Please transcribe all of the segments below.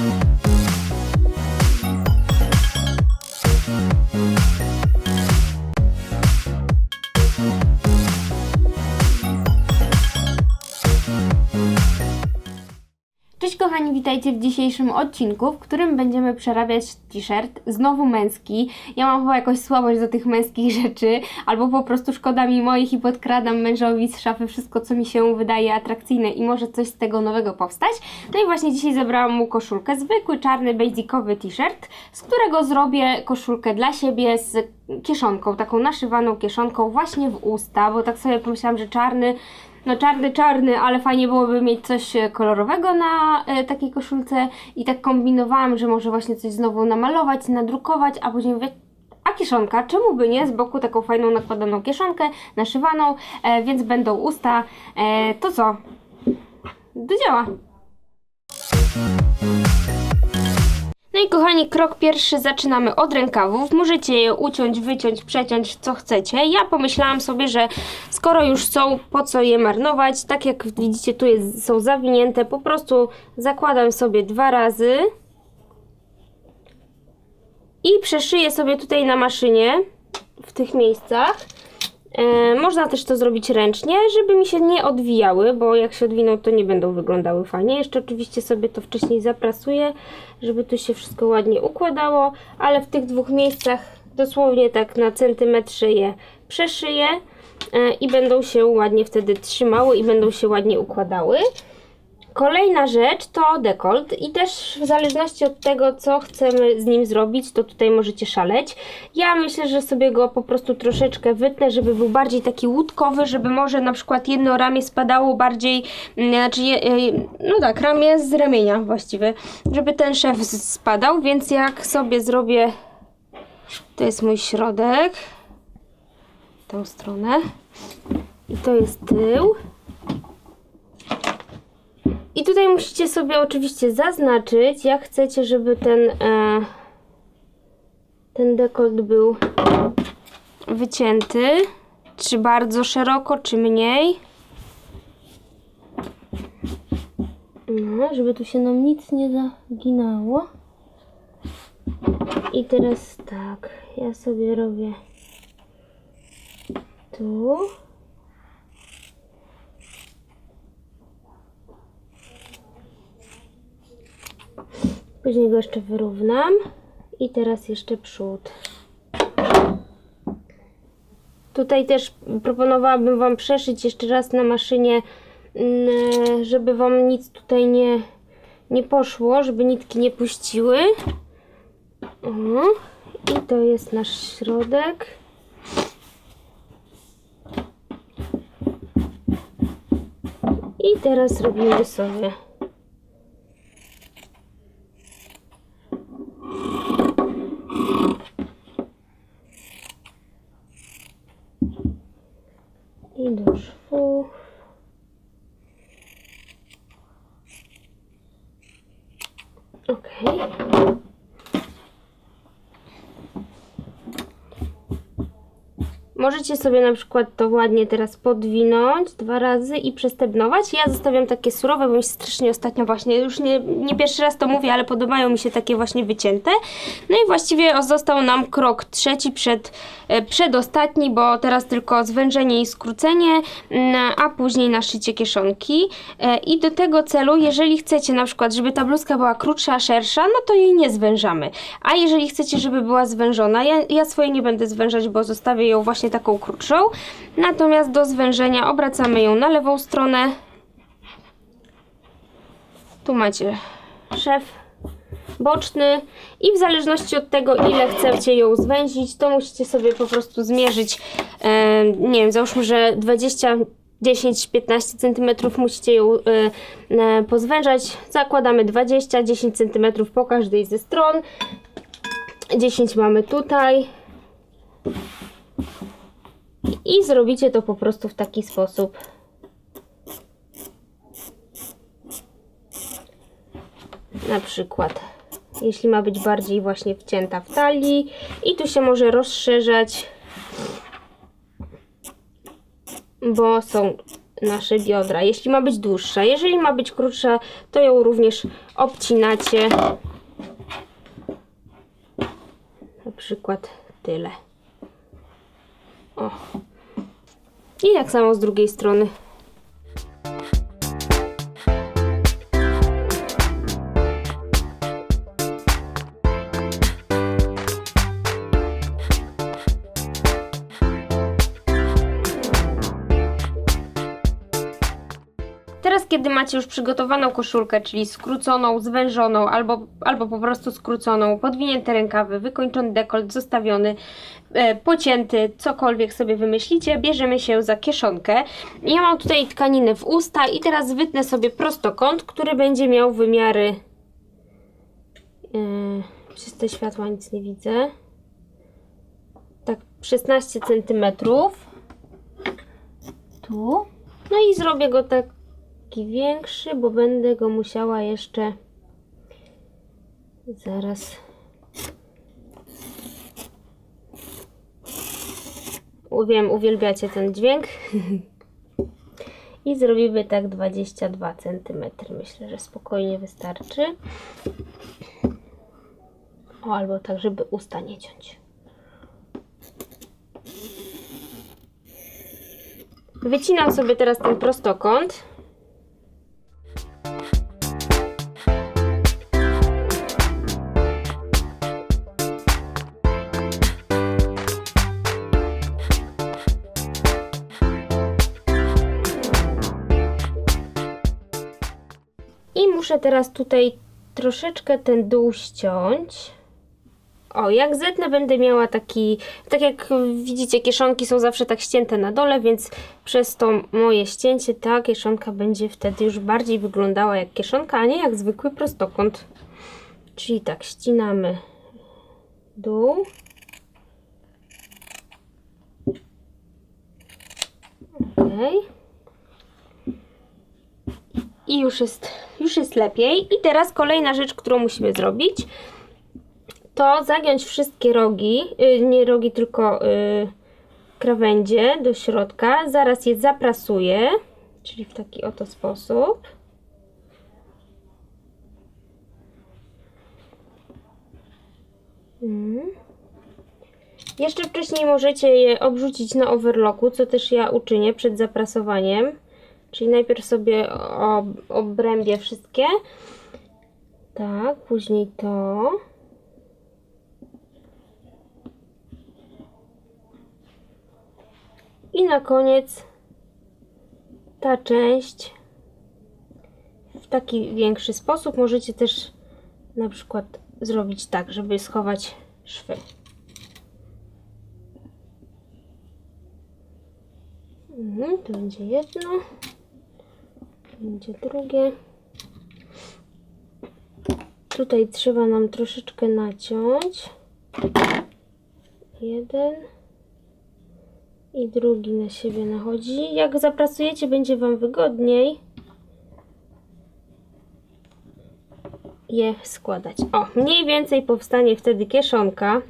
Cześć kochani, witajcie w dzisiejszym odcinku, w którym będziemy przerabiać t-shirt, znowu męski. Ja mam chyba jakąś słabość do tych męskich rzeczy, albo po prostu szkoda mi moich i podkradam mężowi z szafy wszystko, co mi się wydaje atrakcyjne i może coś z tego nowego powstać. No i właśnie dzisiaj zabrałam mu koszulkę, zwykły czarny, basicowy t-shirt, z którego zrobię koszulkę dla siebie z kieszonką, taką naszywaną kieszonką właśnie w usta, bo tak sobie pomyślałam, że czarny no czarny, czarny, ale fajnie byłoby mieć coś e, kolorowego na e, takiej koszulce i tak kombinowałam, że może właśnie coś znowu namalować, nadrukować, a później mówię, a kieszonka, czemu by nie? Z boku taką fajną nakładaną kieszonkę, naszywaną, e, więc będą usta. E, to co? Do! No i kochani, krok pierwszy zaczynamy od rękawów. Możecie je uciąć, wyciąć, przeciąć, co chcecie. Ja pomyślałam sobie, że skoro już są, po co je marnować? Tak jak widzicie, tu jest, są zawinięte, po prostu zakładam sobie dwa razy i przeszyję sobie tutaj na maszynie w tych miejscach. E, można też to zrobić ręcznie, żeby mi się nie odwijały, bo jak się odwiną, to nie będą wyglądały fajnie. Jeszcze oczywiście sobie to wcześniej zaprasuję, żeby tu się wszystko ładnie układało, ale w tych dwóch miejscach dosłownie tak na centymetrze je przeszyję e, i będą się ładnie wtedy trzymały i będą się ładnie układały. Kolejna rzecz to dekolt i też w zależności od tego, co chcemy z nim zrobić, to tutaj możecie szaleć. Ja myślę, że sobie go po prostu troszeczkę wytnę, żeby był bardziej taki łódkowy, żeby może na przykład jedno ramię spadało bardziej, mm, znaczy, e, no tak, ramię z ramienia właściwie, żeby ten szef spadał, więc jak sobie zrobię, to jest mój środek, tą stronę i to jest tył. I tutaj musicie sobie oczywiście zaznaczyć, jak chcecie, żeby ten, e, ten dekolt był wycięty. Czy bardzo szeroko, czy mniej. No, żeby tu się nam nic nie zaginało. I teraz tak, ja sobie robię tu. Później go jeszcze wyrównam. I teraz jeszcze przód. Tutaj też proponowałabym Wam przeszyć jeszcze raz na maszynie, mm, żeby Wam nic tutaj nie, nie poszło, żeby nitki nie puściły. O, I to jest nasz środek. I teraz robimy sobie i do szwu. Okej. Możecie sobie na przykład to ładnie teraz podwinąć dwa razy i przestebnować. Ja zostawiam takie surowe, bo mi się strasznie ostatnio właśnie, już nie, nie pierwszy raz to mówię, ale podobają mi się takie właśnie wycięte. No i właściwie został nam krok trzeci przed, e, przedostatni, bo teraz tylko zwężenie i skrócenie, mm, a później naszycie kieszonki. E, I do tego celu, jeżeli chcecie na przykład, żeby ta bluzka była krótsza, szersza, no to jej nie zwężamy. A jeżeli chcecie, żeby była zwężona, ja, ja nie będę zwężać, bo zostawię ją właśnie taką krótszą. Natomiast do zwężenia obracamy ją na lewą stronę. Tu macie szef boczny i w zależności od tego, ile chcecie ją zwęzić, to musicie sobie po prostu zmierzyć, e, nie wiem, załóżmy, że 20 10-15 cm musicie ją e, e, pozwężać. Zakładamy 20-10 cm po każdej ze stron. 10 mamy tutaj. I zrobicie to po prostu w taki sposób. Na przykład, jeśli ma być bardziej właśnie wcięta w talii i tu się może rozszerzać, bo są nasze biodra. Jeśli ma być dłuższa, jeżeli ma być krótsza, to ją również obcinacie. Na przykład tyle. O. I tak samo z drugiej strony. Teraz, kiedy macie już przygotowaną koszulkę, czyli skróconą, zwężoną albo, albo po prostu skróconą, podwinięte rękawy, wykończony dekolt, zostawiony, e, pocięty, cokolwiek sobie wymyślicie, bierzemy się za kieszonkę. Ja mam tutaj tkaninę w usta i teraz wytnę sobie prostokąt, który będzie miał wymiary... Yy, przez te światła nic nie widzę. Tak, 16 cm. Tu. No i zrobię go taki większy, bo będę go musiała jeszcze zaraz Wiem, uwielbiacie ten dźwięk. I zrobimy tak 22 cm. Myślę, że spokojnie wystarczy. O, albo tak, żeby usta nie ciąć. Wycinam sobie teraz ten prostokąt. Muszę teraz tutaj troszeczkę ten dół ściąć. O, jak zetnę będę miała taki, tak jak widzicie, kieszonki są zawsze tak ścięte na dole, więc przez to moje ścięcie ta kieszonka będzie wtedy już bardziej wyglądała jak kieszonka, a nie jak zwykły prostokąt. Czyli tak, ścinamy dół. Okej. I już jest, już jest lepiej. I teraz kolejna rzecz, którą musimy zrobić, to zagiąć wszystkie rogi, y, nie rogi, tylko y, krawędzie do środka. Zaraz je zaprasuję, czyli w taki oto sposób. Mm. Jeszcze wcześniej możecie je obrzucić na overlocku, co też ja uczynię przed zaprasowaniem. Czyli najpierw sobie ob obrębię wszystkie. Tak, później to. I na koniec ta część w taki większy sposób. Możecie też na przykład zrobić tak, żeby schować szwy. Mhm, to będzie jedno, będzie drugie. Tutaj trzeba nam troszeczkę naciąć. Jeden i drugi na siebie nachodzi. Jak zapracujecie, będzie Wam wygodniej je składać. O, mniej więcej powstanie wtedy kieszonka.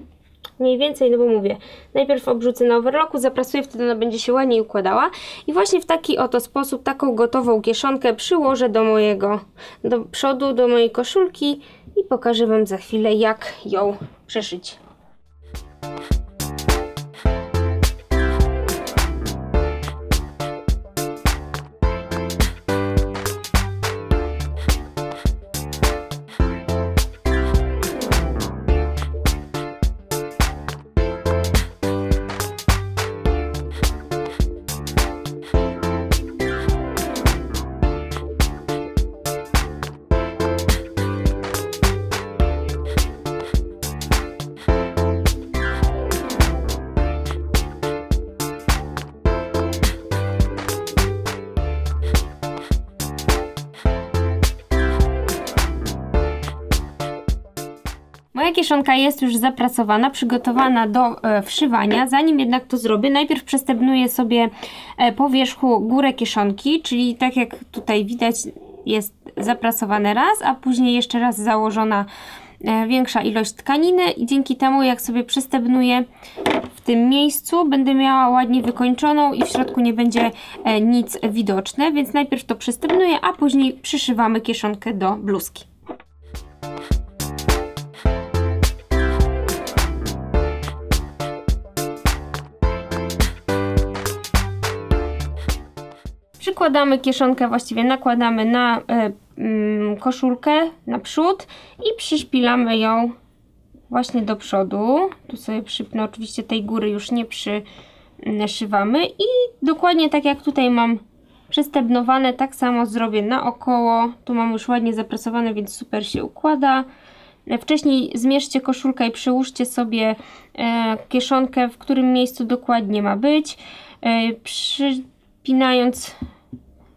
Mniej więcej, no bo mówię, najpierw obrzucę na overlocku, zaprasuję, wtedy ona będzie się ładniej układała. I właśnie w taki oto sposób, taką gotową kieszonkę przyłożę do mojego, do przodu, do mojej koszulki i pokażę Wam za chwilę, jak ją przeszyć. Moja kieszonka jest już zaprasowana, przygotowana do e, wszywania. Zanim jednak to zrobię, najpierw przestebnuję sobie e, po wierzchu górę kieszonki, czyli tak jak tutaj widać jest zaprasowane raz, a później jeszcze raz założona e, większa ilość tkaniny i dzięki temu jak sobie przestebnuję w tym miejscu będę miała ładnie wykończoną i w środku nie będzie e, nic widoczne, więc najpierw to przystępnuję, a później przyszywamy kieszonkę do bluzki. Przykładamy kieszonkę, właściwie nakładamy na e, mm, koszulkę na przód i przyszpilamy ją właśnie do przodu. Tu sobie przypnę, oczywiście tej góry już nie przyszywamy i dokładnie tak jak tutaj mam przystebnowane, tak samo zrobię naokoło. Tu mam już ładnie zaprasowane, więc super się układa. E, Wcześniej zmierzcie koszulkę i przyłóżcie sobie e, kieszonkę, w którym miejscu dokładnie ma być. Przypinając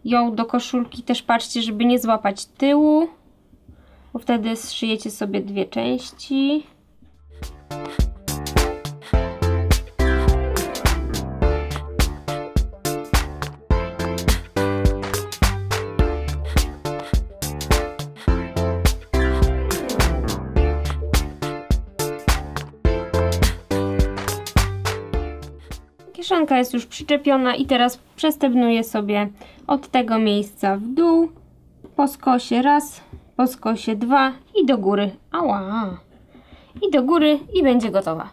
ją do koszulki też patrzcie, żeby nie złapać tyłu, bo wtedy zszyjecie sobie dwie części. Kieszonka jest już przyczepiona i teraz przestępnuję sobie od tego miejsca w dół, po skosie raz, po skosie dwa i do góry. Ała! I do góry i będzie gotowa.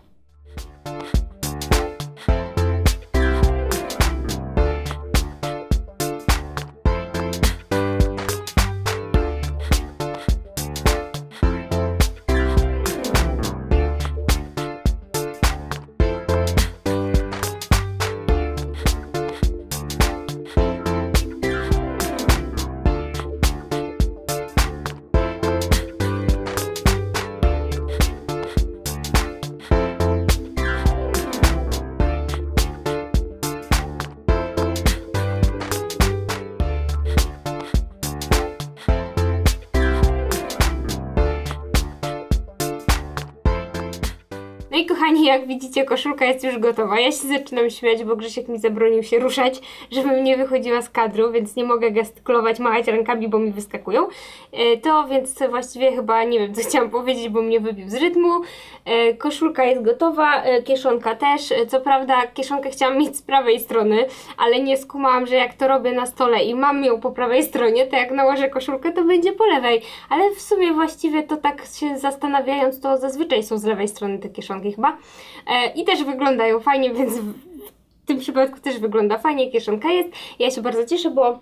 Kochani, jak widzicie, koszulka jest już gotowa. Ja się zaczynam śmiać, bo Grzesiek mi zabronił się ruszać, żebym nie wychodziła z kadru, więc nie mogę gestykulować, machać rękami, bo mi wyskakują. E, To więc właściwie chyba nie wiem, co chciałam powiedzieć, bo mnie wybił z rytmu. E, Koszulka jest gotowa, e, kieszonka też. Co prawda, kieszonkę chciałam mieć z prawej strony, ale nie skumałam, że jak to robię na stole i mam ją po prawej stronie, to jak nałożę koszulkę, to będzie po lewej. Ale w sumie właściwie to tak się zastanawiając, to zazwyczaj są z lewej strony te kieszonki chyba. E, I też wyglądają fajnie, więc w tym przypadku też wygląda fajnie, kieszonka jest. Ja się bardzo cieszę, bo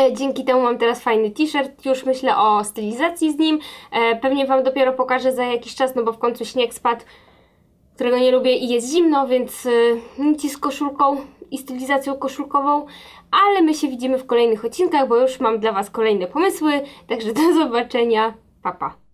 e, dzięki temu mam teraz fajny t-shirt. Już myślę o stylizacji z nim. E, Pewnie Wam dopiero pokażę za jakiś czas, no bo w końcu śnieg spadł, którego nie lubię i jest zimno, więc nic z koszulką i stylizacją koszulkową. Ale my się widzimy w kolejnych odcinkach, bo już mam dla Was kolejne pomysły. Także do zobaczenia. Pa, pa.